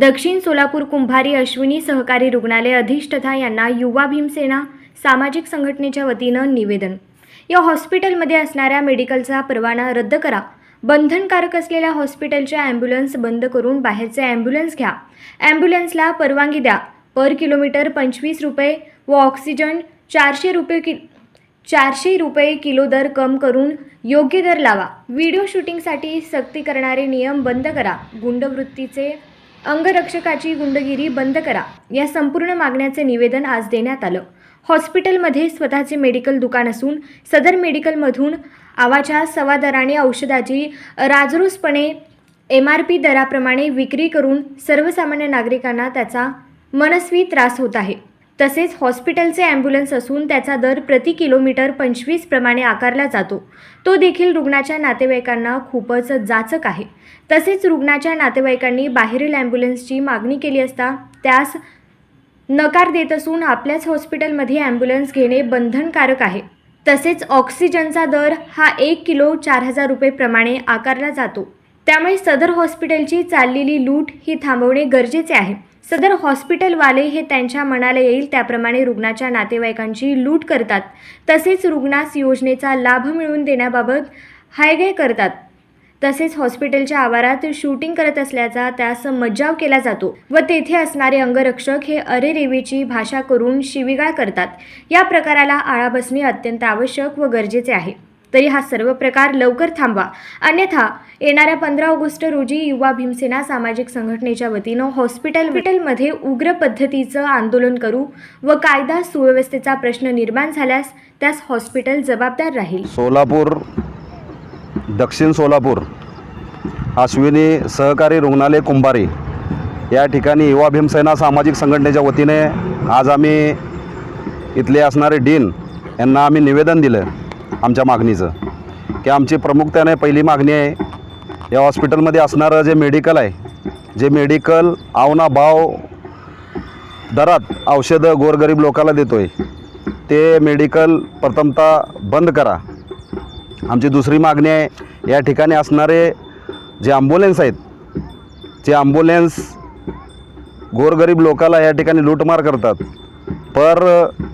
दक्षिण सोलापूर कुंभारी अश्विनी सहकारी रुग्णालय अधिष्ठता यांना युवा भीमसेना सामाजिक संघटनेच्या वतीनं निवेदन. या हॉस्पिटलमध्ये असणाऱ्या मेडिकलचा परवाना रद्द करा. बंधनकारक असलेल्या हॉस्पिटलच्या ॲम्ब्युलन्स बंद करून बाहेरचे ॲम्ब्युलन्स घ्या. ॲम्ब्युलन्सला परवानगी द्या. पर किलोमीटर पंचवीस रुपये व ऑक्सिजन चारशे रुपये कि चारशे रुपये किलो दर कम करून योग्य दर लावा. व्हिडिओ शूटिंगसाठी सक्ती करणारे नियम बंद करा. गुंडवृत्तीचे अंगरक्षकाची गुंडगिरी बंद करा या संपूर्ण मागण्याचे निवेदन आज देण्यात आलं. हॉस्पिटलमध्ये स्वतःचे मेडिकल दुकान असून सदर मेडिकलमधून आवाच्या सवा दराने औषधाची राजरोसपणे एम आर पी दराप्रमाणे विक्री करून सर्वसामान्य नागरिकांना त्याचा मनस्वी त्रास होत आहे. तसेच हॉस्पिटलचे ॲम्ब्युलन्स असून त्याचा दर प्रति किलोमीटर पंचवीस प्रमाणे आकारला जातो. तो देखील रुग्णाच्या नातेवाईकांना खूपच जाचक आहे. तसेच रुग्णाच्या नातेवाईकांनी बाहेरील ॲम्ब्युलन्सची मागणी केली असता त्यास नकार देत असून आपल्याच हॉस्पिटलमध्ये ॲम्ब्युलन्स घेणे बंधनकारक आहे. तसेच ऑक्सिजनचा दर हा एक किलो चार हजार रुपये प्रमाणे आकारला जातो. त्यामुळे सदर हॉस्पिटलची चाललेली लूट ही थांबवणे गरजेचे आहे. सदर हॉस्पिटलवाले हे त्यांच्या मनाला येईल त्याप्रमाणे रुग्णाच्या नातेवाईकांची लूट करतात. तसेच रुग्णास योजनेचा लाभ मिळवून देण्याबाबत हायगाय करतात. तसेच हॉस्पिटलच्या आवारात शूटिंग करत असल्याचा त्यास मज्जाव केला जातो व तेथे असणारे अंगरक्षक हे अरेरेवीची भाषा करून शिवीगाळ करतात. या प्रकाराला आळा बसणे अत्यंत आवश्यक व गरजेचे आहे. तरी हा सर्व प्रकार लवकर थांबवा. अन्यथा येणाऱ्या पंधरा ऑगस्ट रोजी युवा भीमसेना सामाजिक संघटनेच्या वतीनं हॉस्पिटल हॉस्पिटलमध्ये उग्र पद्धतीचं आंदोलन करू व कायदा सुव्यवस्थेचा प्रश्न निर्माण झाल्यास त्यास हॉस्पिटल जबाबदार राहील. सोलापूर दक्षिण सोलापूर अश्विनी सहकारी रुग्णालय कुंभारी या ठिकाणी युवा भीमसेना सामाजिक संघटनेच्या वतीने आज आम्ही इथले असणारे डीन यांना आम्ही निवेदन दिलं. आमच्या मागणीचं. की आमची प्रमुखतेने पहिली मागणी आहे या हॉस्पिटलमध्ये असणारं जे मेडिकल आहे जे मेडिकल आवना भाव दरात औषधं गोरगरीब लोकाला देतो आहे ते मेडिकल प्रथमतः बंद करा. आमची दुसरी मागणी आहे या ठिकाणी असणारे जे ॲम्ब्युलन्स आहेत जे ॲम्ब्युलन्स गोरगरीब लोकाला या ठिकाणी लूटमार करतात पर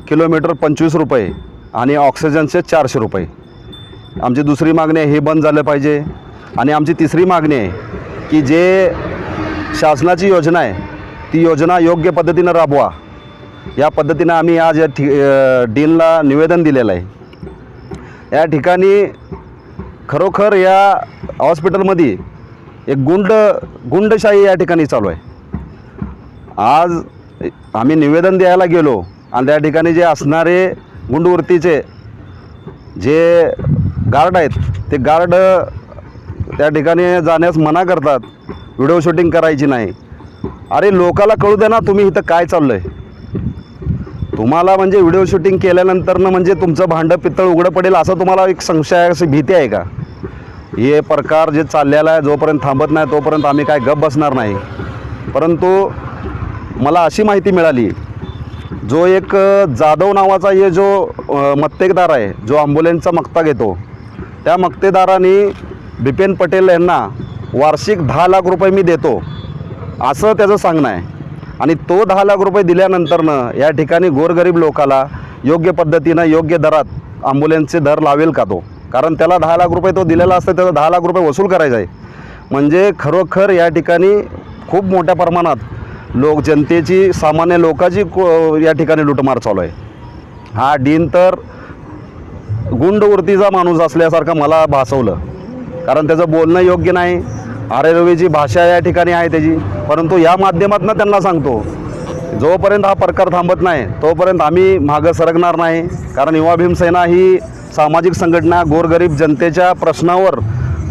किलोमीटर पंचवीस रुपये. आणि ऑक्सिजनचे चारशे रुपये. आमची दुसरी मागणी आहे हे बंद झालं पाहिजे. आणि आमची तिसरी मागणी आहे की जे शासनाची योजना आहे ती योजना योग्य पद्धतीनं राबवा. या पद्धतीनं आम्ही आज या ठि डीनला निवेदन दिलेलं आहे. या ठिकाणी खरोखर या हॉस्पिटलमध्ये एक गुंड गुंडशाही या ठिकाणी चालू आहे. आज आम्ही निवेदन द्यायला गेलो आणि त्या ठिकाणी जे असणारे गुंडवृत्तीचे जे गार्ड आहेत ते गार्ड त्या ठिकाणी जाण्यास मना करतात व्हिडिओ शूटिंग करायची नाही. अरे लोकाला कळू दे ना तुम्ही इथं काय चाललं आहे तुम्हाला म्हणजे व्हिडिओ शूटिंग केल्यानंतरनं म्हणजे तुमचं भांडं पितळ उघडं पडेल असं तुम्हाला एक संशय अशी भीती आहे का? हे प्रकार जे चाललेला आहे जोपर्यंत थांबत नाही तोपर्यंत आम्ही काय गप बसणार नाही. परंतु मला अशी माहिती मिळाली जो एक जाधव नावाचा हे जो मत्तेकदार मक्तेदार आहे जो ॲम्ब्युलन्सचा मक्ता घेतो त्या मक्तेदाराने बिपिन पटेल यांना वार्षिक दहा लाख रुपये मी देतो असं त्याचं सांगणं आहे. आणि तो दहा लाख रुपये दिल्यानंतरनं या ठिकाणी गोरगरीब लोकाला योग्य पद्धतीनं योग्य दरात ॲम्ब्युलन्सचे दर लावेल का तो? कारण त्याला दहा लाख रुपये तो दिलेला असतं त्याचा दहा लाख रुपये वसूल करायचा आहे. म्हणजे खरोखर या ठिकाणी खूप मोठ्या प्रमाणात लोक जनतेची सामान्य लोकांची को या ठिकाणी लुटमार चालू आहे. हा डीन तर गुंडवृत्तीचा माणूस असल्यासारखं मला भासवलं. कारण त्याचं बोलणं योग्य नाही. आरेरवीची भाषा या ठिकाणी आहे त्याची. परंतु या माध्यमातून त्यांना सांगतो जोपर्यंत हा प्रकार थांबत नाही तोपर्यंत आम्ही मागं सरकणार नाही. कारण युवा भीमसेना ही सामाजिक संघटना गोरगरीब जनतेच्या प्रश्नावर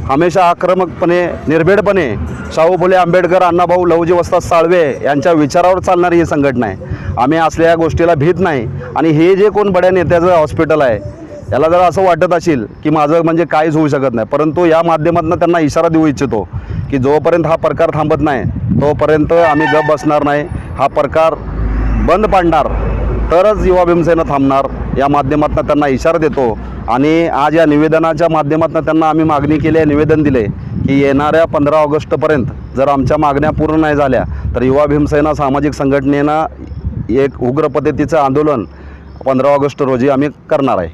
हमेशा आक्रमकपणे निर्भीडपणे शाहू फुले आंबेडकर अण्णाभाऊ लहुजी वस्ताद साळवे यांच्या विचारावर चालणारी ही संघटना आहे. आम्ही असल्या गोष्टीला भीत नाही. आणि हे जे कोण बड्या नेत्याचं हॉस्पिटल आहे याला जर असं वाटत असेल की माझं म्हणजे काहीच होऊ शकत नाही परंतु या माध्यमातून त्यांना इशारा देऊ इच्छितो की जोपर्यंत हा प्रकार थांबत नाही तोपर्यंत आम्ही गप बसणार नाही. हा प्रकार बंद पाडणार तरच युवा भीमसेना थांबणार. या माध्यमातून त्यांना इशारा देतो आणि आज या निवेदनाच्या माध्यमातून त्यांना आम्ही मागणी केली आहे निवेदन दिले की येणाऱ्या पंधरा ऑगस्टपर्यंत जर आमच्या मागण्या पूर्ण नाही झाल्या तर युवा भीमसेना सामाजिक संघटनेनं एक उग्र पद्धतीचं आंदोलन पंधरा ऑगस्ट रोजी आम्ही करणार आहे.